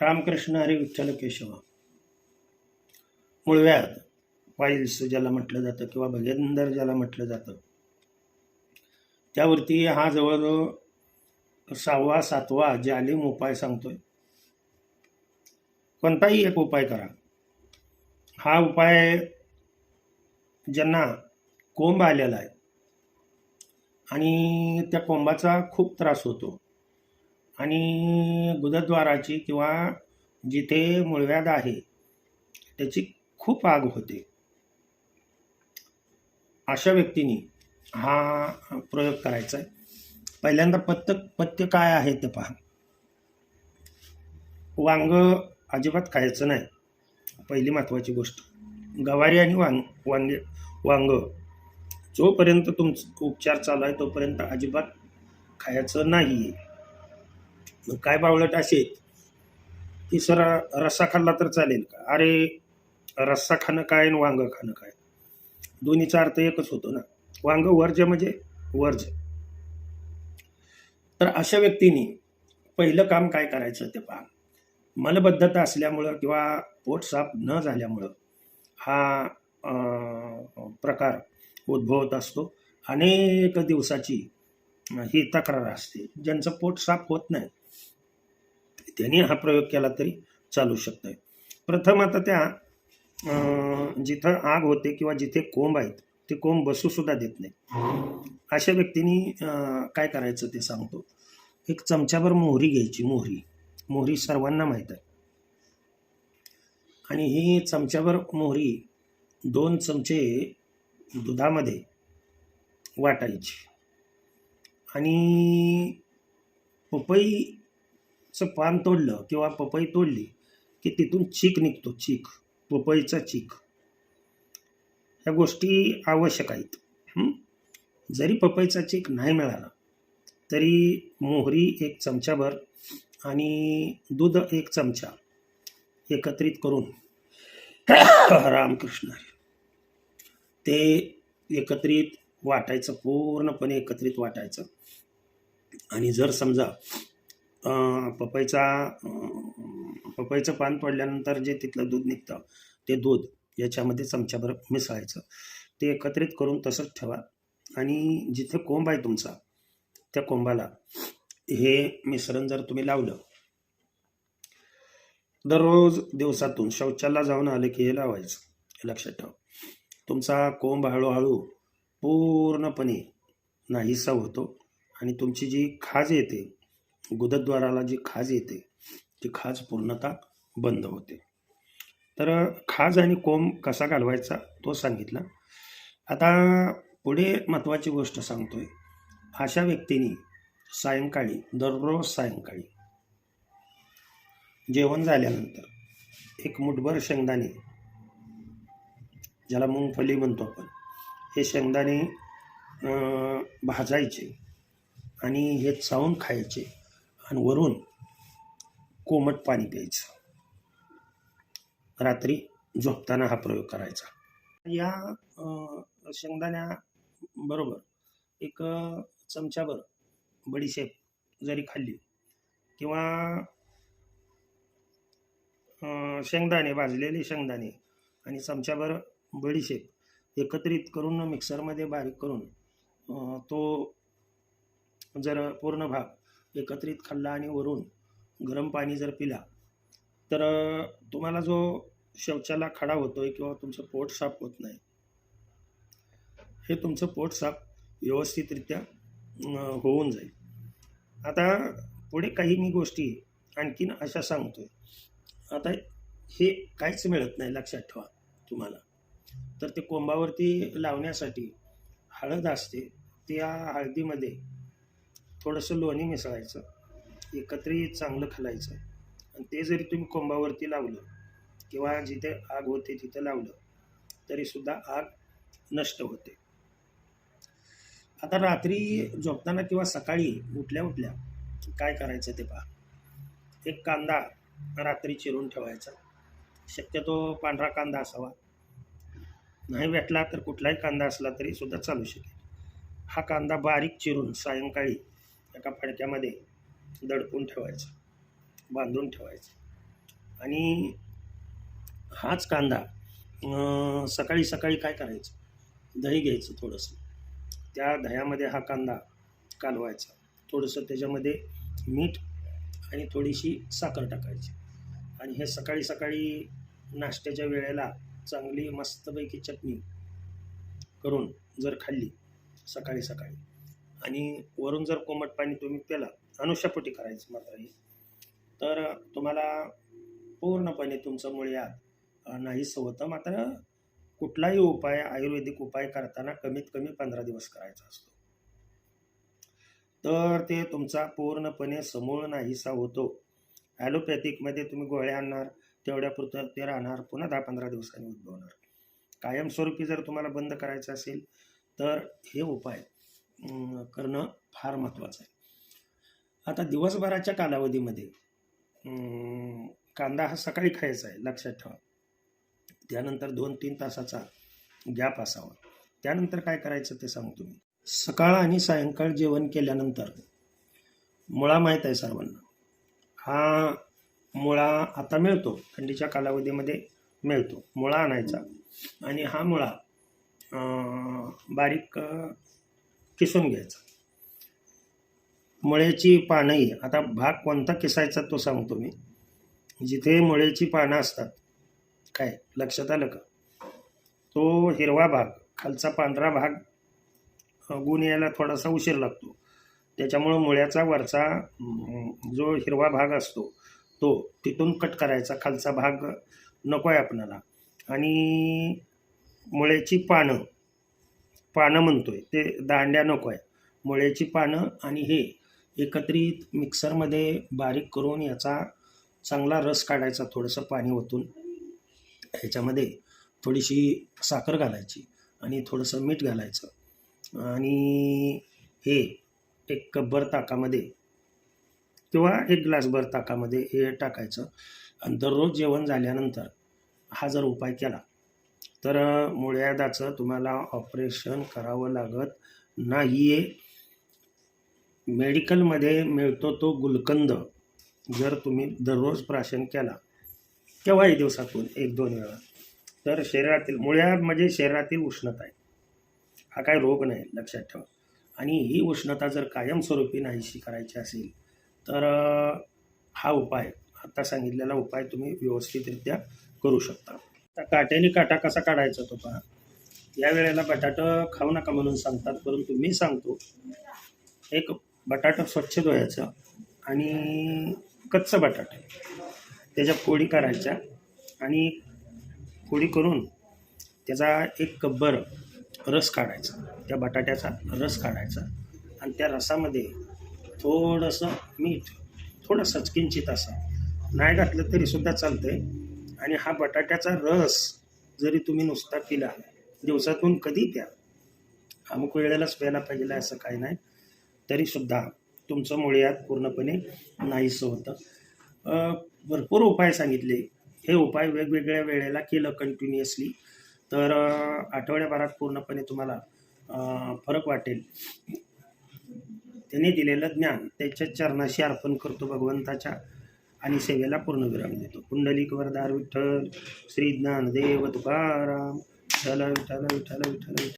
रामकृष्ण हरी विठ्ठल केशव. मुळव्याध पाईल्स ज्याला म्हटलं जातं किंवा भगेंदर ज्याला म्हटलं जातं. त्यावरती हा जवळजवळ सहावा सातवा जालिम उपाय सांगतोय. कोणताही एक उपाय करा. हा उपाय ज्यांना कोंब आलेला आहे आणि त्या कोंबाचा खूप त्रास होतो. आणि गुदद्वाराची किंवा जिथे मुळव्याध आहे त्याची खूप आग होते. अशा व्यक्तींनी हा प्रयोग करायचा आहे. पहिल्यांदा पत्य पथ्य काय आहे ते पहा. वांग अजिबात खायचं नाही. पहिली महत्त्वाची गोष्ट. गवारी आणि वांग वांगे वांग. जोपर्यंत तुमचं उपचार चालू आहे तोपर्यंत अजिबात खायचं नाही आहे काय बावळट असे की सर रस्सा खाल्ला तर चालेल का? अरे रस्सा खाणं काय आणि वांग खाणं काय? दोन्हीचा अर्थ एकच होतो ना. वांग वर्ज म्हणजे वर्ज. तर अशा व्यक्तीने पहिलं काम काय करायचं ते पहा. मलबद्धता असल्यामुळं किंवा पोट साफ न झाल्यामुळं हा प्रकार उद्भवत असतो. अनेक दिवसाची ही तक्रार असते. ज्यांचं पोट साफ होत नाही त्यांनी हा प्रयोग केला तरी चालू शकतोय. प्रथम आता त्या जिथं आग होते किंवा जिथे कोंब आहेत ते कोंब बसू सुद्धा देत नाही अशा व्यक्तींनी काय करायचं ते सांगतो. एक चमच्याभर मोहरी घ्यायची मोहरी. मोहरी सर्वांना माहीत आहे. आणि ही चमच्याभर मोहरी दोन चमचे दुधामध्ये वाटायची. आणि पपईचं पान तोडलं किंवा पपई तोडली की तिथून चीक निघतो चीक पपईचा चीक. ह्या गोष्टी आवश्यक आहेत. जरी पपईचा चीक नाही मिळाला तरी मोहरी एक चमचाभर आणि दूध एक चमचा एकत्रित करून रामकृष्ण ते एकत्रित वाटायचं पूर्णपणे एकत्रित वाटायचं. आणि जर समजा पपईचा पपईचं पान पडल्यानंतर जे तिथलं दूध निघतं ते दूध याच्यामध्ये चमच्याभर मिसळायचं. ते एकत्रित करून तसंच ठेवा. आणि जिथे कोंब आहे तुमचा त्या कोंबाला हे मिश्रण जर तुम्ही लावलं दररोज दिवसातून शौचाला जाऊन आलं की हे लावायचं. हे लक्षात ठेवा. तुमचा कोंब हळूहळू पूर्णपणे नाहीसा होतो. आणि तुमची जी खाज येते गुदद्वाराला जी खाज येते ती खाज पूर्णतः बंद होते. तर खाज आणि कोंब कसा घालवायचा तो सांगितला. आता पुढे महत्त्वाची गोष्ट सांगतोय. अशा व्यक्तींनी सायंकाळी दररोज सायंकाळी जेवण झाल्यानंतर एक मुठभर शेंगदाणे ज्याला मुंगफली म्हणतो आपण हे शेंगदाणे भाजायचे. आणि हे चावून खायचे आणि वरून कोमट पाणी प्यायचं. रात्री झोपताना हा प्रयोग करायचा. या शेंगदाण्या शेंगदाण्याबरोबर एक चमच्याभर बडीशेप जरी खाल्ली किंवा शेंगदाणे भाजलेले शेंगदाणे आणि चमच्याभर बडीशेप एकत्रित करून मिक्सरमध्ये बारीक करून तो जर पूर्ण भाग एकत्रित खाल्ला आणि वरून गरम पाणी जर पिला तर तुम्हाला जो शौचाला खडा होतोय किंवा तुमचं पोट साफ होत नाही हे तुमचं पोट साफ व्यवस्थितरित्या होऊन जाईल. आता पुढे काही मी गोष्टी आणखीन अशा सांगतोय. आता हे काहीच मिळत नाही लक्षात ठेवा तुम्हाला. तर ते कोंबावरती लावण्यासाठी हळद असते. त्या हळदीमध्ये थोडंसं लोणी मिसळायचं एकत्रही चांगलं खालायचं. आणि ते जरी तुम्ही कोंबावरती लावलं किंवा जिथे आग होते तिथं लावलं तरीसुद्धा आग नष्ट होते. आता रात्री झोपताना किंवा सकाळी उठल्या उठल्या काय करायचं ते पहा. एक कांदा रात्री चिरून ठेवायचा. शक्यतो पांढरा कांदा असावा. नाही भेटला तर कुठलाही कांदा असला तरी सुद्धा चालू शकेल. हा कांदा बारीक चिरून सायंकाळी एका फडक्यामध्ये दडपून ठेवायचा बांधून ठेवायचा. आणि हाच कांदा सकाळी सकाळी काय करायचं? दही घ्यायचं थोडंसं. त्या दह्यामध्ये हा कांदा कालवायचा. थोडंसं त्याच्यामध्ये मीठ आणि थोडीशी साखर टाकायची. आणि हे सकाळी सकाळी नाश्त्याच्या वेळेला चांगली मस्तपैकी चटणी करून जर खाल्ली सकाळी सकाळी आणि वरून जर कोमट पाणी तुम्ही प्याला अनुशापोटी करायचं मात्र हे. तर तुम्हाला पूर्णपणे तुमचं मुळ्यात अ, नाहीसं होतं. मात्र कुठलाही उपाय आयुर्वेदिक उपाय करताना कमीत कमी पंधरा दिवस करायचा असतो. तर ते तुमचा पूर्णपणे समूळ नाहीसा होतो. ॲलोपॅथिकमध्ये तुम्ही गोळ्या आणणार तेवढ्यापुरतं ते राहणार पुन्हा दहा पंधरा दिवसांनी उद्भवणार. कायमस्वरूपी जर तुम्हाला बंद करायचं असेल तर हे उपाय करणं फार महत्त्वाचं आहे. आता दिवसभराच्या कालावधीमध्ये कांदा हा सकाळी खायचा आहे लक्षात ठेवा. त्यानंतर दोन तीन तासाचा गॅप असावा. त्यानंतर काय करायचं ते सांगतो मी. सकाळ आणि सायंकाळ जेवण केल्यानंतर मुळा माहीत आहे सर्वांना. हा मुळा आता मिळतो थंडीच्या कालावधीमध्ये मिळतो. मुळा आणायचा. आणि हा मुळा बारीक किसून घ्यायचा. मळ्याची पानंही आता भाग कोणता किसायचा तो सांगतो मी. जिथे मळ्याची पानं असतात काय लक्षात आलं का? तो हिरवा भाग खालचा पांढरा भाग गुण यायला थोडासा उशीर लागतो. त्याच्यामुळं मुळ्याचा वरचा जो हिरवा भाग असतो तो तिथून कट करायचा खालचा भाग नको आहे आपणाला. आणि मुळ्याची पानं पानं म्हणतोय ते दांड्या नको आहे मुळ्याची पानं आणि हे एकत्रित मिक्सरमध्ये बारीक करून याचा चांगला रस काढायचा थोडंसं पाणी ओतून ह्याच्यामध्ये थोडीशी साखर घालायची आणि थोडंसं मीठ घालायचं. आणि हे एक कपभर ताकामध्ये किंवा एक ग्लासभर ताकामध्ये हे टाकायचं. आणि दररोज जेवण झाल्यानंतर हा जर उपाय केला तर मुळ्यादाचं तुम्हाला ऑपरेशन करावं लागत नाही आहे मेडिकलमध्ये मिळतो तो गुलकंद जर तुम्ही दररोज प्राशन केला केव्हाही दिवसातून एक दोन वेळा. तर शरीरातील मुळ्या म्हणजे शरीरातील उष्णता आहे. हा काय रोग नाही लक्षात ठेवा. आणि ही उष्णता जर कायमस्वरूपी नाहीशी करायची असेल तर हा उपाय आता सांगितलेला उपाय तुम्ही व्यवस्थितरित्या करू शकता. त्या काट्याने काटा कसा काढायचा तो पहा. या वेळेला बटाटं खाऊ नका म्हणून सांगतात परंतु मी सांगतो एक बटाटा स्वच्छ धुवायचं आणि कच्चं बटाटा. त्याच्या फोडी करायच्या आणि फोडी करून त्याचा एक कब्बर रस काढायचा. त्या बटाट्याचा रस काढायचा आणि त्या रसामध्ये थोडंसं मीठ थोडंसंच किंचित असं. नाही घातलं तरीसुद्धा चालतं आहे आणि हा बटाट्याचा रस जरी तुम्ही नुसता पिला दिवसातून कधी प्या. अमुक वेळेलाच प्यायला पाहिजे असं काही नाही. तरीसुद्धा तुमचं मुळ्यात पूर्णपणे नाहीसं होतं. भरपूर उपाय सांगितले. हे उपाय वेगवेगळ्या वेळेला केलं कंटिन्युअसली तर आठवड्याभरात पूर्णपणे तुम्हाला फरक वाटेल. त्यांनी दिलेलं ज्ञान त्याच्या चरणाशी अर्पण करतो भगवंताच्या. आणि सेवेला पूर्णविराम देतो. कुंडलिक वरदार विठ्ठल श्री ज्ञानदेव तुकाराम. विठ्ठल विठ्ठल विठ्ठल विठ्ठल.